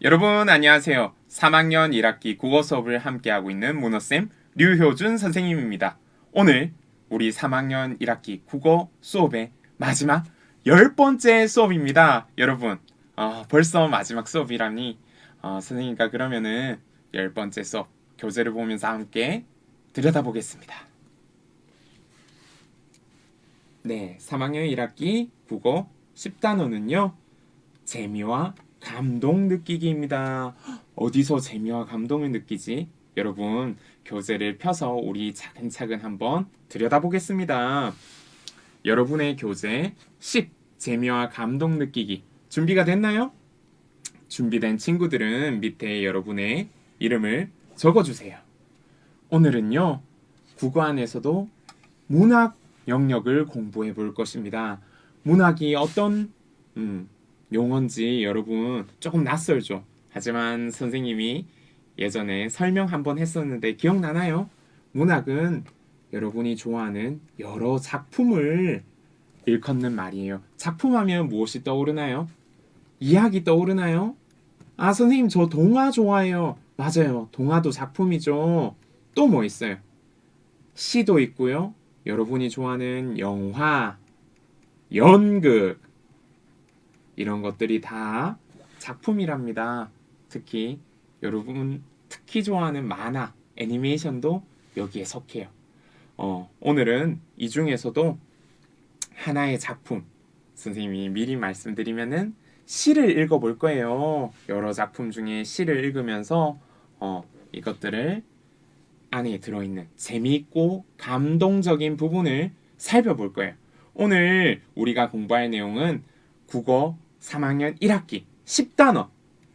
여러분 안녕하세요. 3학년 1학기 국어 수업을 함께하고 있는 문어쌤 류효준 선생님입니다. 오늘 우리 3학년 1학기 국어 수업의 마지막 열 번째 수업입니다. 여러분 어, 벌써 마지막 수업이라니 어, 선생님과 그러면은 열 번째 수업 교재를 보면서 함께 들여다보겠습니다. 네, 3학년 1학기 국어 10단원은요. 재미와 감동 느끼기입니다. 어디서 재미와 감동을 느끼지? 여러분, 교재를 펴서 우리 차근차근 한번 들여다보겠습니다. 여러분의 교재 10 재미와 감동 느끼기 준비가 됐나요? 준비된 친구들은 밑에 여러분의 이름을 적어주세요. 오늘은요, 국어 안에서도 문학 영역을 공부해 볼 것입니다. 문학이 어떤 음, 용어인지 여러분 조금 낯설죠. 하지만 선생님이 예전에 설명 한번 했었는데 기억나나요? 문학은 여러분이 좋아하는 여러 작품을 일컫는 말이에요. 작품하면 무엇이 떠오르나요? 이야기 떠오르나요? 아, 선생님, 저 동화 좋아해요. 맞아요. 동화도 작품이죠. 또 뭐 있어요? 시도 있고요. 여러분이 좋아하는 영화, 연극, 이런 것들이 다 작품이랍니다. 특히 여러분 특히 좋아하는 만화, 애니메이션도 여기에 속해요. 어, 오늘은 이 중에서도 하나의 작품, 선생님이 미리 말씀드리면은 시를 읽어볼 거예요. 여러 작품 중에 시를 읽으면서 어, 이것들을 안에 들어있는 재미있고 감동적인 부분을 살펴볼 거예요. 오늘 우리가 공부할 내용은 국어 3학년 1학기 10단어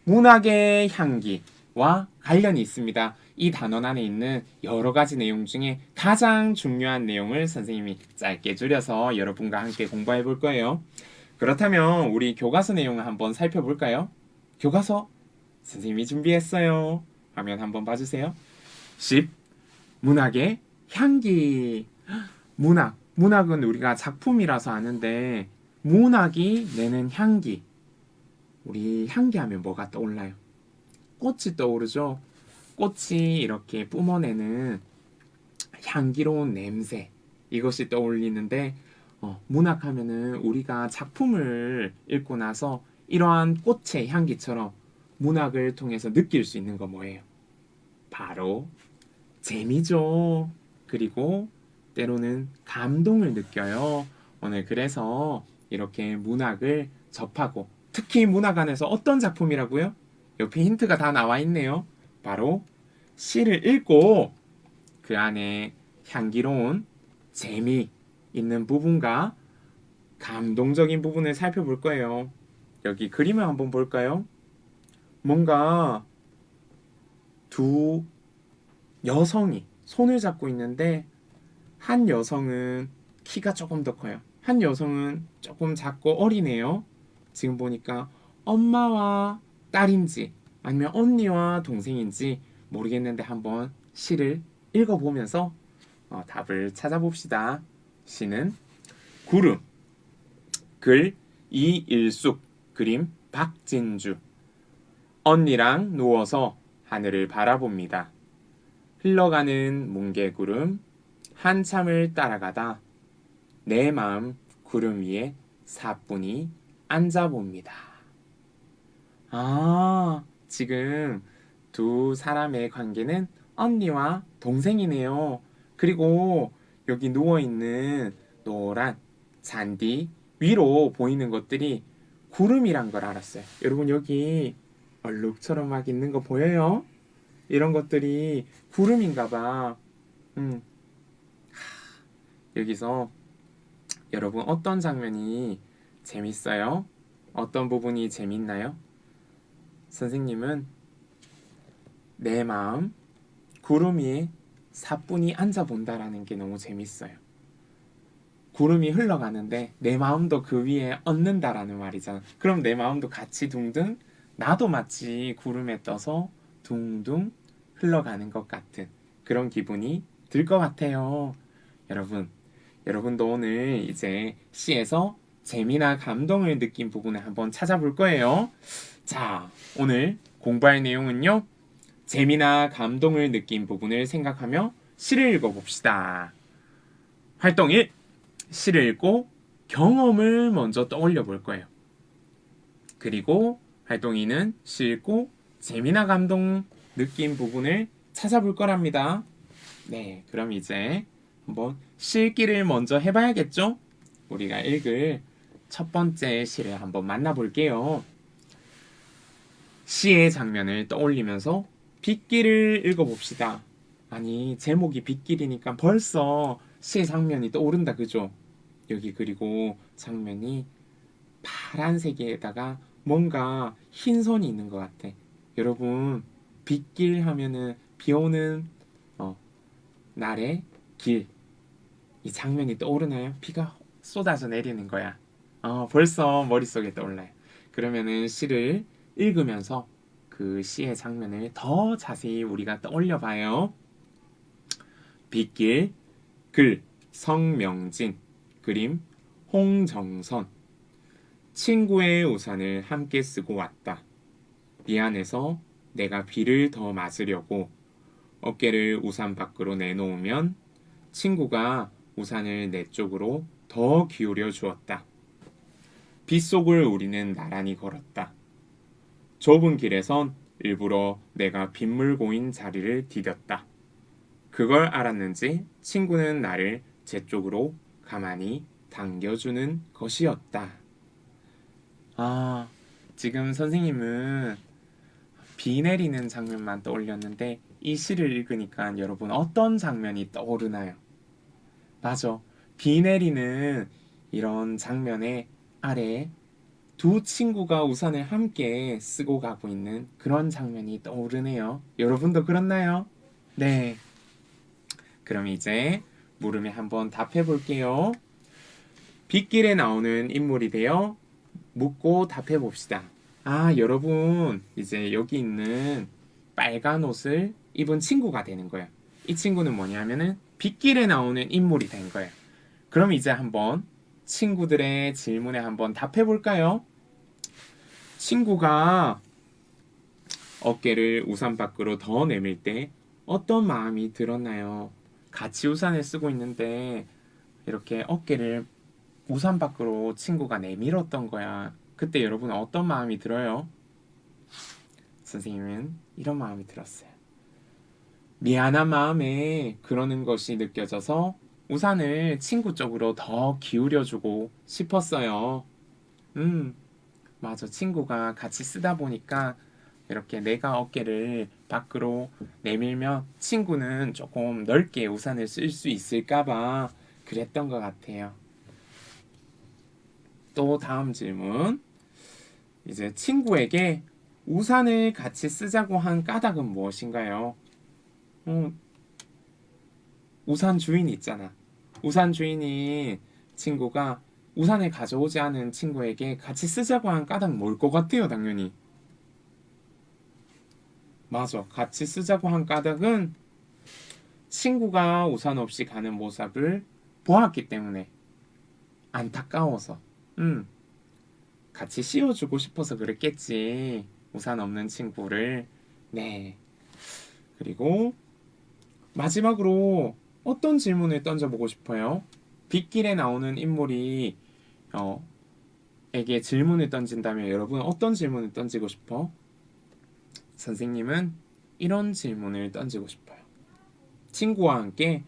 문학의 향기와 관련이 있습니다. 이 단원 안에 있는 여러 가지 내용 중에 가장 중요한 내용을 선생님이 짧게 줄여서 여러분과 함께 공부해 볼 거예요. 그렇다면 우리 교과서 내용을 한번 살펴볼까요? 교과서 선생님이 준비했어요. 화면 한번 봐주세요. 10. 문학의 향기. 문학. 문학은 우리가 작품이라서 아는데 문학이 내는 향기. 우리 향기 하면 뭐가 떠올라요? 꽃이 떠오르죠? 꽃이 이렇게 뿜어내는 향기로운 냄새. 이것이 떠올리는데, 어, 문학 하면은 우리가 작품을 읽고 나서 이러한 꽃의 향기처럼 문학을 통해서 느낄 수 있는 거 뭐예요? 바로 재미죠. 그리고 때로는 감동을 느껴요. 오늘 그래서 이렇게 문학을 접하고 특히 문학 안에서 어떤 작품이라고요? 옆에 힌트가 다 나와 있네요. 바로 시를 읽고 그 안에 향기로운 재미 있는 부분과 감동적인 부분을 살펴볼 거예요. 여기 그림을 한번 볼까요? 뭔가 두 여성이 손을 잡고 있는데 한 여성은 키가 조금 더 커요. 한 여성은 조금 작고 어리네요. 지금 보니까 엄마와 딸인지 아니면 언니와 동생인지 모르겠는데 한번 시를 읽어보면서 어, 답을 찾아봅시다. 시는 구름, 글 이일숙, 그림 박진주. 언니랑 누워서 하늘을 바라봅니다. 흘러가는 뭉게구름 한참을 따라가다 내 마음 구름 위에 사뿐히 앉아봅니다. 아, 지금 두 사람의 관계는 언니와 동생이네요. 그리고 여기 누워있는 노란 잔디 위로 보이는 것들이 구름이란 걸 알았어요. 여러분 여기 얼룩처럼 막 있는 거 보여요? 이런 것들이 구름인가 봐. 음. 하, 여기서 여러분 어떤 장면이 재밌어요? 어떤 부분이 재밌나요? 선생님은 내 마음 구름 위에 사뿐히 앉아 본다라는 게 너무 재밌어요. 구름이 흘러가는데 내 마음도 그 위에 얹는다라는 말이잖아. 그럼 내 마음도 같이 둥둥 나도 마치 구름에 떠서 둥둥 흘러가는 것 같은 그런 기분이 들 것 같아요. 여러분, 여러분도 오늘 이제 시에서 재미나 감동을 느낀 부분을 한번 찾아볼 거예요. 자, 오늘 공부할 내용은요. 재미나 감동을 느낀 부분을 생각하며 시를 읽어봅시다. 활동 1. 시를 읽고 경험을 먼저 떠올려 볼 거예요. 그리고 활동 2는 시 읽고 재미나 감동 느낀 부분을 찾아볼 거랍니다. 네, 그럼 이제 한번 실기를 먼저 해봐야겠죠? 우리가 읽을 첫 번째 시를 한번 만나볼게요. 시의 장면을 떠올리면서 빗길을 읽어봅시다. 아니, 제목이 빗길이니까 벌써 시의 장면이 떠오른다, 그죠? 여기 그리고 장면이 파란색에다가 뭔가 흰 선이 있는 것 같아. 여러분, 빗길 하면은 비 오는 어, 날의 길. 이 장면이 떠오르나요? 비가 쏟아져 내리는 거야. 어, 벌써 머릿속에 떠올라요. 그러면은 시를 읽으면서 그 시의 장면을 더 자세히 우리가 떠올려 봐요. 빗길, 글, 성명진, 그림, 홍정선. 친구의 우산을 함께 쓰고 왔다. 미안해서 내가 비를 더 맞으려고 어깨를 우산 밖으로 내놓으면 친구가 우산을 내 쪽으로 더 기울여 주었다. 빗속을 우리는 나란히 걸었다. 좁은 길에선 일부러 내가 빗물고인 자리를 디뎠다. 그걸 알았는지 친구는 나를 제 쪽으로 가만히 당겨주는 것이었다. 아, 지금 선생님은 비 내리는 장면만 떠올렸는데 이 시를 읽으니까 여러분 어떤 장면이 떠오르나요? 맞아. 비 내리는 이런 장면의 아래 두 친구가 우산을 함께 쓰고 가고 있는 그런 장면이 떠오르네요. 여러분도 그렇나요? 네. 그럼 이제 물음에 한번 답해 볼게요. 빗길에 나오는 인물이 되어 묻고 답해 봅시다. 아, 여러분, 이제 여기 있는 빨간 옷을 입은 친구가 되는 거예요. 이 친구는 뭐냐면은 빗길에 나오는 인물이 된 거예요. 그럼 이제 한번 친구들의 질문에 한번 답해 볼까요? 친구가 어깨를 우산 밖으로 더 내밀 때 어떤 마음이 들었나요? 같이 우산을 쓰고 있는데 이렇게 어깨를 우산 밖으로 친구가 내밀었던 거야. 그때 여러분은 어떤 마음이 들어요? 선생님은 이런 마음이 들었어요. 미안한 마음에 그러는 것이 느껴져서 우산을 친구 쪽으로 더 기울여주고 싶었어요. 음, 맞아. 친구가 같이 쓰다 보니까 이렇게 내가 어깨를 밖으로 내밀면 친구는 조금 넓게 우산을 쓸 수 있을까봐 그랬던 것 같아요. 또 다음 질문. 이제 친구에게 우산을 같이 쓰자고 한 까닭은 무엇인가요? 어, 우산 주인이 있잖아. 우산 주인이 친구가 우산을 가져오지 않은 친구에게 같이 쓰자고 한 까닭 뭘 것 같아요, 당연히. 맞아. 같이 쓰자고 한 까닭은 친구가 우산 없이 가는 모습을 보았기 때문에 안타까워서. 음. 같이 씌워주고 싶어서 그랬겠지. 우산 없는 친구를. 네. 그리고 마지막으로 어떤 질문을 던져보고 싶어요? 빗길에 나오는 인물이 어, 에게 질문을 던진다면 여러분 어떤 질문을 던지고 싶어? 선생님은 이런 질문을 던지고 싶어요. 친구와 함께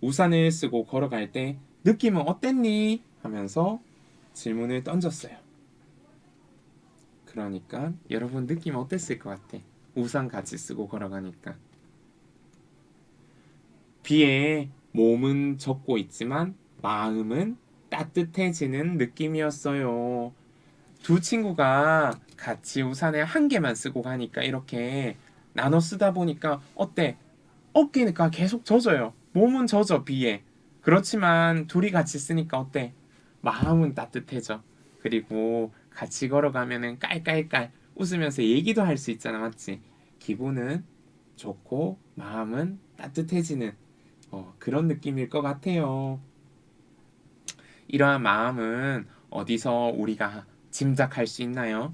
우산을 쓰고 걸어갈 때 느낌은 어땠니? 하면서 질문을 던졌어요. 그러니까 여러분 느낌 어땠을 것 같아? 우산 같이 쓰고 걸어가니까. 비에 몸은 젖고 있지만 마음은 따뜻해지는 느낌이었어요. 두 친구가 같이 우산을 한 개만 쓰고 가니까 이렇게 나눠 쓰다 보니까 어때? 어깨니까 계속 젖어요. 몸은 젖어 비에. 그렇지만 둘이 같이 쓰니까 어때? 마음은 따뜻해져. 그리고 같이 걸어가면은 깔깔깔 웃으면서 얘기도 할 수 있잖아, 맞지? 기분은 좋고 마음은 따뜻해지는 어, 그런 느낌일 것 같아요. 이러한 마음은 어디서 우리가 짐작할 수 있나요?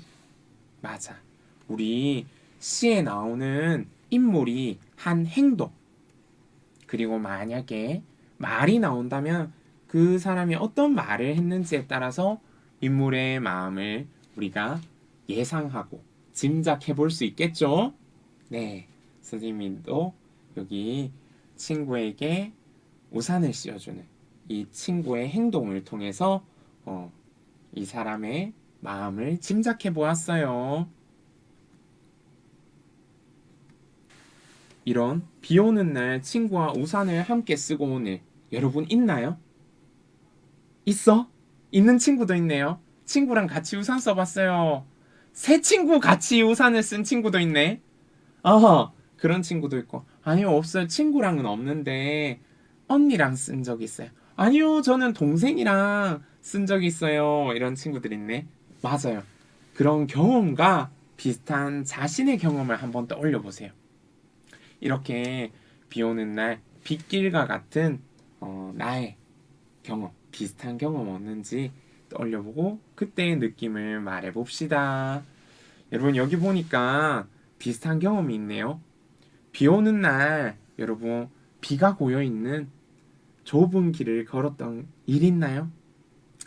맞아. 우리 시에 나오는 인물이 한 행동 그리고 만약에 말이 나온다면 그 사람이 어떤 말을 했는지에 따라서 인물의 마음을 우리가 예상하고 짐작해 볼 수 있겠죠? 네, 선생님도 여기 친구에게 우산을 씌워주는 이 친구의 행동을 통해서 어, 이 사람의 마음을 짐작해 보았어요. 이런 비 오는 날 친구와 우산을 함께 쓰고 오늘 여러분 있나요? 있어? 있는 친구도 있네요. 친구랑 같이 우산 써봤어요. 새 친구 같이 우산을 쓴 친구도 있네. 어허, 그런 친구도 있고. 아니요, 없어요. 친구랑은 없는데, 언니랑 쓴 적 있어요. 아니요, 저는 동생이랑 쓴 적 있어요. 이런 친구들 있네. 맞아요. 그런 경험과 비슷한 자신의 경험을 한번 떠올려 보세요. 이렇게 비 오는 날 빗길과 같은 어, 나의 경험, 비슷한 경험 없는지 떠올려 보고 그때의 느낌을 말해 봅시다. 여러분 여기 보니까 비슷한 경험이 있네요. 비 오는 날 여러분 비가 고여 있는 좁은 길을 걸었던 일 있나요?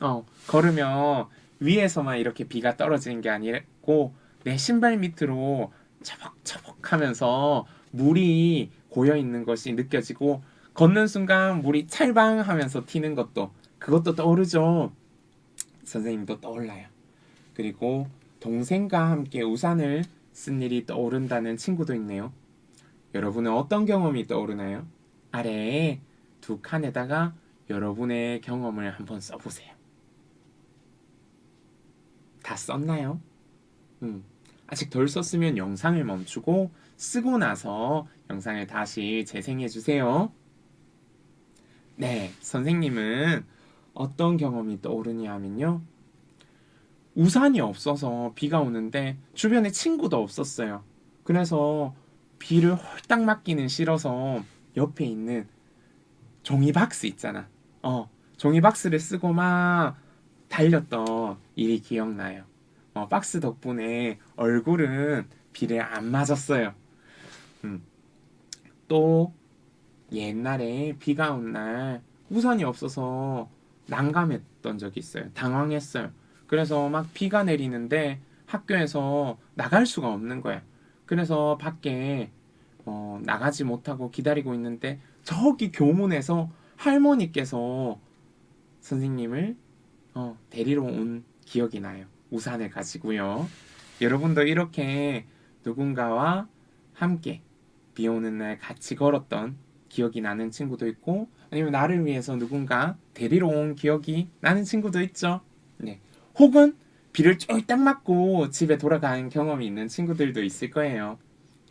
어 걸으면 위에서만 이렇게 비가 떨어지는 게 아니고 내 신발 밑으로 처벅처벅하면서 물이 고여 있는 것이 느껴지고 걷는 순간 물이 찰방 하면서 튀는 것도 그것도 떠오르죠. 선생님도 떠올라요. 그리고 동생과 함께 우산을 쓴 일이 떠오른다는 친구도 있네요. 여러분은 어떤 경험이 떠오르나요? 아래에 두 칸에다가 여러분의 경험을 한번 써보세요. 다 썼나요? 음, 아직 덜 썼으면 영상을 멈추고 쓰고 나서 영상을 다시 재생해 주세요. 네, 선생님은 어떤 경험이 떠오르냐 하면요. 우산이 없어서 비가 오는데 주변에 친구도 없었어요. 그래서 비를 홀딱 맞기는 싫어서 옆에 있는 종이 박스 있잖아. 어, 종이 박스를 쓰고 막 달렸던 일이 기억나요. 어, 박스 덕분에 얼굴은 비를 안 맞았어요. 음. 또 옛날에 비가 온 날 우산이 없어서 난감했던 적이 있어요. 당황했어요. 그래서 막 비가 내리는데 학교에서 나갈 수가 없는 거야. 그래서 밖에 어, 나가지 못하고 기다리고 있는데 저기 교문에서 할머니께서 선생님을 어, 데리러 온 기억이 나요. 우산을 가지고요. 여러분도 이렇게 누군가와 함께 비 오는 날 같이 걸었던 기억이 나는 친구도 있고 아니면 나를 위해서 누군가 데리러 온 기억이 나는 친구도 있죠. 네. 혹은 비를 쫄딱 맞고 집에 돌아간 경험이 있는 친구들도 있을 거예요.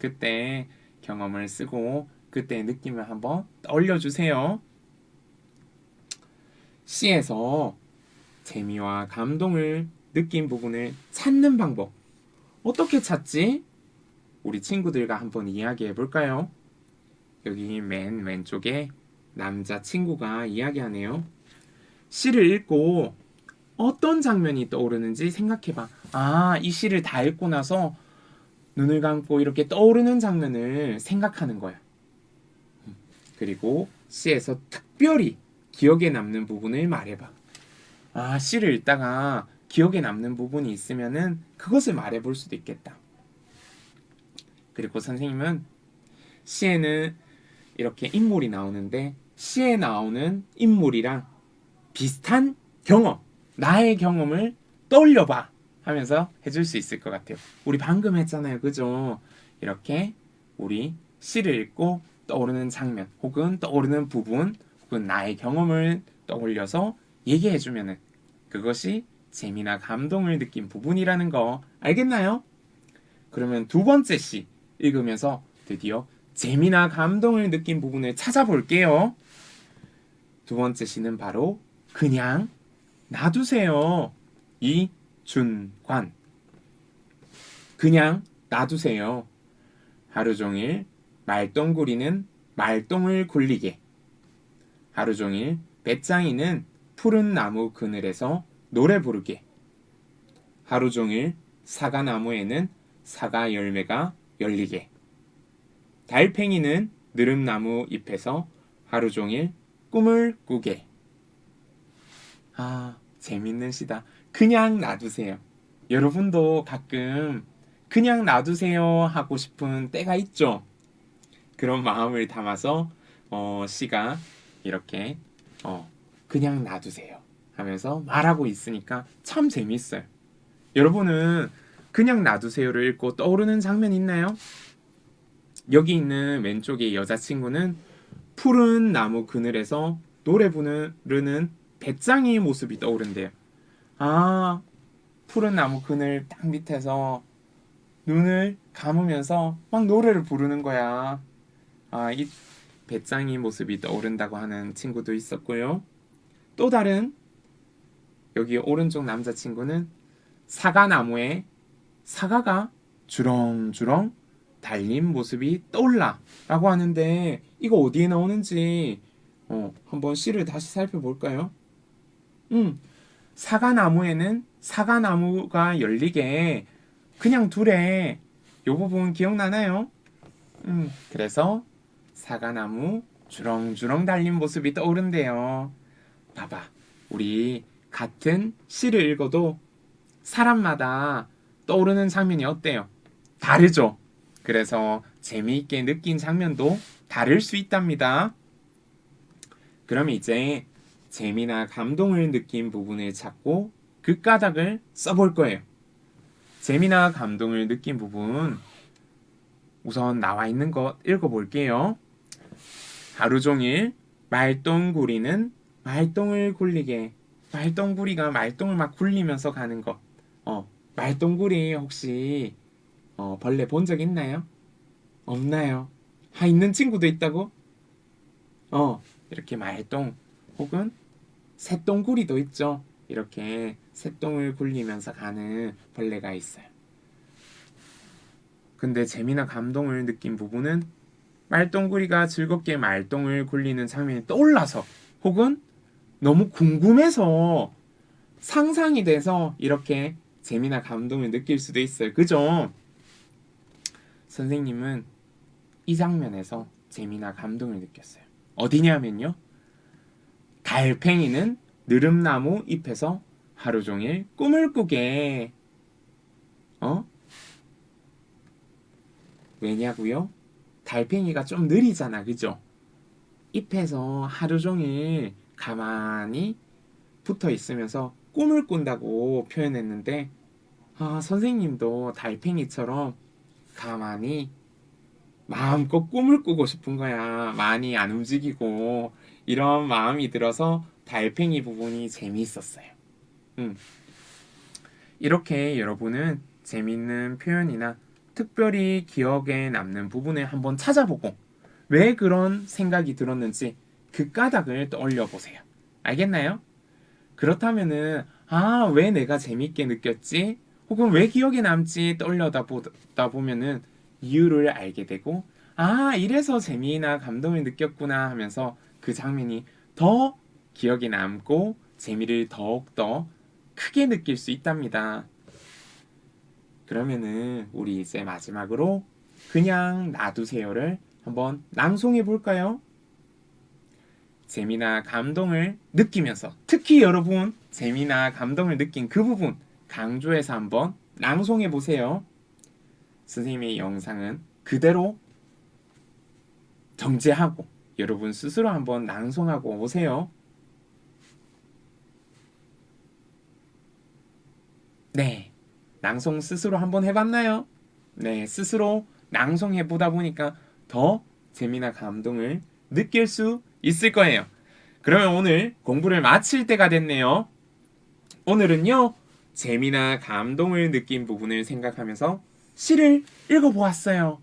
그때 경험을 쓰고 그때의 느낌을 한번 떠올려 주세요. C에서 재미와 감동을 느낀 부분을 찾는 방법. 어떻게 찾지? 우리 친구들과 한번 이야기해 볼까요? 여기 맨 왼쪽에 남자 친구가 이야기하네요. 시를 읽고 어떤 장면이 떠오르는지 생각해봐. 아, 이 시를 다 읽고 나서 눈을 감고 이렇게 떠오르는 장면을 생각하는 거야. 그리고 시에서 특별히 기억에 남는 부분을 말해봐. 아, 시를 읽다가 기억에 남는 부분이 있으면은 그것을 말해볼 수도 있겠다. 그리고 선생님은 시에는 이렇게 인물이 나오는데 시에 나오는 인물이랑 비슷한 경험, 나의 경험을 떠올려봐 하면서 해줄 수 있을 것 같아요. 우리 방금 했잖아요. 그죠? 이렇게 우리 시를 읽고 떠오르는 장면 혹은 떠오르는 부분 혹은 나의 경험을 떠올려서 얘기해주면은 그것이 재미나 감동을 느낀 부분이라는 거 알겠나요? 그러면 두 번째 시 읽으면서 드디어 재미나 감동을 느낀 부분을 찾아볼게요. 두 번째 시는 바로 그냥 놔두세요. 이준관. 그냥 놔두세요. 하루 종일 말똥구리는 말똥을 굴리게. 하루 종일 배짱이는 푸른 나무 그늘에서 노래 부르게. 하루 종일 사과나무에는 사과 열매가 열리게. 달팽이는 느릅나무 잎에서 하루 종일 꿈을 꾸게. 아, 재밌는 시다. 그냥 놔두세요. 여러분도 가끔 그냥 놔두세요 하고 싶은 때가 있죠. 그런 마음을 담아서 어, 시가 이렇게 어, 그냥 놔두세요 하면서 말하고 있으니까 참 재밌어요. 여러분은 그냥 놔두세요를 읽고 떠오르는 장면 있나요? 여기 있는 왼쪽의 여자친구는 푸른 나무 그늘에서 노래 부르는 배짱이 모습이 떠오른대요. 아, 푸른 나무 그늘 딱 밑에서 눈을 감으면서 막 노래를 부르는 거야. 아, 이 배짱이 모습이 떠오른다고 하는 친구도 있었고요. 또 다른 여기 오른쪽 남자친구는 사과나무에 사과가 주렁주렁 달린 모습이 떠올라 라고 하는데 이거 어디에 나오는지 어, 한번 시를 다시 살펴볼까요? 음, 사과나무에는 사과나무가 열리게 그냥 둘에 요 부분 기억나나요? 음, 그래서 사과나무 주렁주렁 달린 모습이 떠오른대요. 봐봐, 우리 같은 시를 읽어도 사람마다 떠오르는 장면이 어때요? 다르죠? 그래서 재미있게 느낀 장면도 다를 수 있답니다. 그럼 이제 재미나 감동을 느낀 부분을 찾고 그 까닭을 써볼 거예요. 재미나 감동을 느낀 부분 우선 나와 있는 것 읽어볼게요. 하루 종일 말똥구리는 말똥을 굴리게 말똥구리가 말똥을 막 굴리면서 가는 것. 어, 말똥구리 혹시 어, 벌레 본 적 있나요? 없나요? 아 있는 친구도 있다고? 어, 이렇게 말똥 혹은 새똥구리도 있죠. 이렇게 새똥을 굴리면서 가는 벌레가 있어요. 근데 재미나 감동을 느낀 부분은 말똥구리가 즐겁게 말똥을 굴리는 장면이 떠올라서 혹은 너무 궁금해서 상상이 돼서 이렇게 재미나 감동을 느낄 수도 있어요. 그죠? 선생님은 이 장면에서 재미나 감동을 느꼈어요. 어디냐면요. 달팽이는 느릅나무 잎에서 하루 종일 꿈을 꾸게. 어? 왜냐고요? 달팽이가 좀 느리잖아, 그죠? 잎에서 하루 종일 가만히 붙어 있으면서 꿈을 꾼다고 표현했는데, 아, 선생님도 달팽이처럼 가만히 마음껏 꿈을 꾸고 싶은 거야. 많이 안 움직이고, 이런 마음이 들어서 달팽이 부분이 재미있었어요. 음. 이렇게 여러분은 재밌는 표현이나 특별히 기억에 남는 부분을 한번 찾아보고 왜 그런 생각이 들었는지 그 까닭을 떠올려 보세요. 알겠나요? 그렇다면은 아, 왜 내가 재밌게 느꼈지? 혹은 왜 기억에 남지 떠올려다 보다 보면은 이유를 알게 되고 아, 이래서 재미나 감동을 느꼈구나 하면서 그 장면이 더 기억에 남고 재미를 더욱더 크게 느낄 수 있답니다. 그러면은 우리 이제 마지막으로 그냥 놔두세요를 한번 낭송해 볼까요? 재미나 감동을 느끼면서 특히 여러분 재미나 감동을 느낀 그 부분 강조해서 한번 낭송해 보세요. 선생님의 영상은 그대로 정제하고 여러분 스스로 한번 낭송하고 오세요. 네. 낭송 스스로 한번 해봤나요? 네. 스스로 낭송해 보다 보니까 더 재미나 감동을 느낄 수 있을 거예요. 그러면 오늘 공부를 마칠 때가 됐네요. 오늘은요, 재미나 감동을 느낀 부분을 생각하면서 시를 읽어보았어요.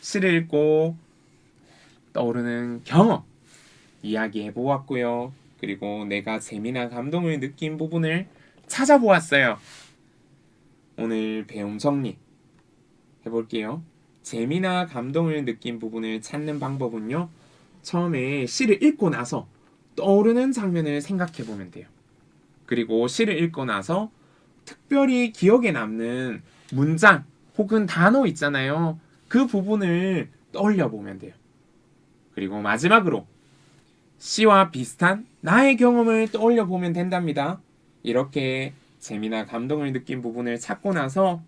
시를 읽고 떠오르는 경험 이야기해 보았고요. 그리고 내가 재미나 감동을 느낀 부분을 찾아보았어요. 오늘 배움 정리 해볼게요. 재미나 감동을 느낀 부분을 찾는 방법은요. 처음에 시를 읽고 나서 떠오르는 장면을 생각해 보면 돼요. 그리고 시를 읽고 나서 특별히 기억에 남는 문장 혹은 단어 있잖아요. 그 부분을 떠올려 보면 돼요. 그리고 마지막으로 시와 비슷한 나의 경험을 떠올려 보면 된답니다. 이렇게 재미나 감동을 느낀 부분을 찾고 나서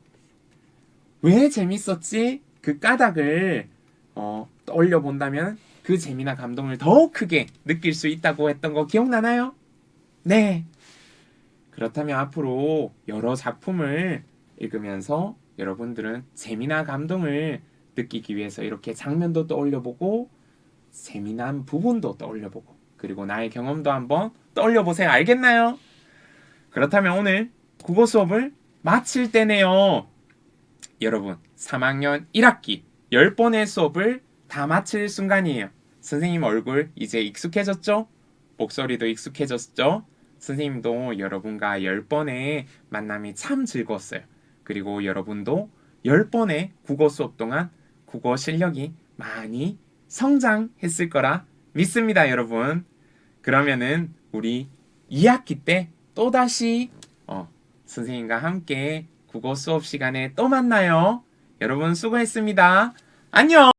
왜 재밌었지? 그 까닭을 어, 떠올려 본다면 그 재미나 감동을 더 크게 느낄 수 있다고 했던 거 기억나나요? 네. 그렇다면 앞으로 여러 작품을 읽으면서 여러분들은 재미나 감동을 느끼기 위해서 이렇게 장면도 떠올려 보고 재미난 부분도 떠올려보고 그리고 나의 경험도 한번 떠올려보세요. 알겠나요? 그렇다면 오늘 국어 수업을 마칠 때네요. 여러분 3학년 1학기 10번의 수업을 다 마칠 순간이에요. 선생님 얼굴 이제 익숙해졌죠? 목소리도 익숙해졌죠? 선생님도 여러분과 10번의 만남이 참 즐거웠어요. 그리고 여러분도 10번의 국어 수업 동안 국어 실력이 많이 성장했을 거라 믿습니다, 여러분. 그러면은 우리 2학기 때 또다시 어, 선생님과 함께 국어 수업 시간에 또 만나요. 여러분 수고했습니다. 안녕!